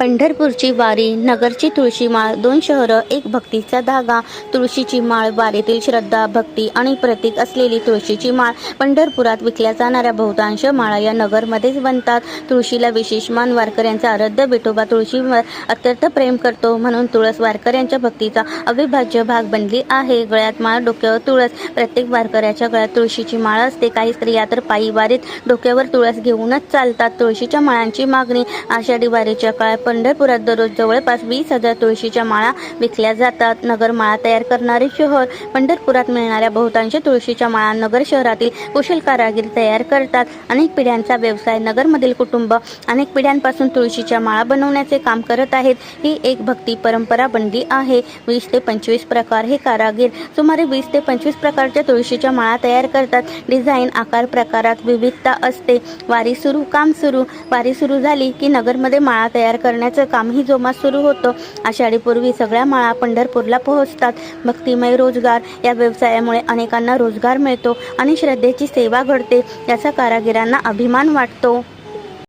पंढरपूरची वारी नगरची तुळशी माळ दोन शहरं एक भक्तीचा धागा. तुळशीची माळ वारीतील श्रद्धा भक्ती आणि प्रतीक असलेली तुळशीची माळ पंढरपुरात विकल्या जाणाऱ्या बहुतांश माळा या नगरमध्येच बनतात. तुळशीला विशेष मान वारकऱ्यांचा आराध्य विठोबा तुळशीवर अत्यंत प्रेम करतो. म्हणून तुळस वारकऱ्यांच्या भक्तीचा अविभाज्य भाग बनली आहे. गळ्यात माळ डोक्यावर तुळस. प्रत्येक वारकऱ्याच्या गळ्यात तुळशीची माळ असते. काही स्त्रिया तर पायी वारीत डोक्यावर तुळस घेऊनच चालतात. तुळशीच्या माळांची मागणी आषाढी वारीच्या काळात पंढरपुरात दररोज जवळपास वीस हजार तुळशीच्या माळा विकल्या जातात. नगर माळा तयार करणारे शहर पंढरपुरात मिळणाऱ्या बहुतांश तुळशीच्या माळा नगर शहरातील कुशल कारागीर तयार करतात. अनेक पिढ्यांचा व्यवसाय नगरमधील कुटुंब अनेक पिढ्यांपासून तुळशीच्या माळा बनवण्याचे काम करत आहेत. ही एक भक्ती परंपरा बनली आहे. वीस ते पंचवीस प्रकार हे कारागीर सुमारे वीस ते पंचवीस प्रकारच्या तुळशीच्या माळा तयार करतात. डिझाईन आकार प्रकारात विविधता असते. वारी सुरू काम सुरू. वारी सुरू झाली की नगरमध्ये माळा तयार करण्याचं कामही जोमात सुरू होतं. आषाढीपूर्वी सगळ्या माळा पंढरपूरला पोहोचतात. भक्तिमय रोजगार या व्यवसायामुळे अनेकांना रोजगार मिळतो आणि श्रद्धेची सेवा घडते. याचा कारागिरांना अभिमान वाटतो.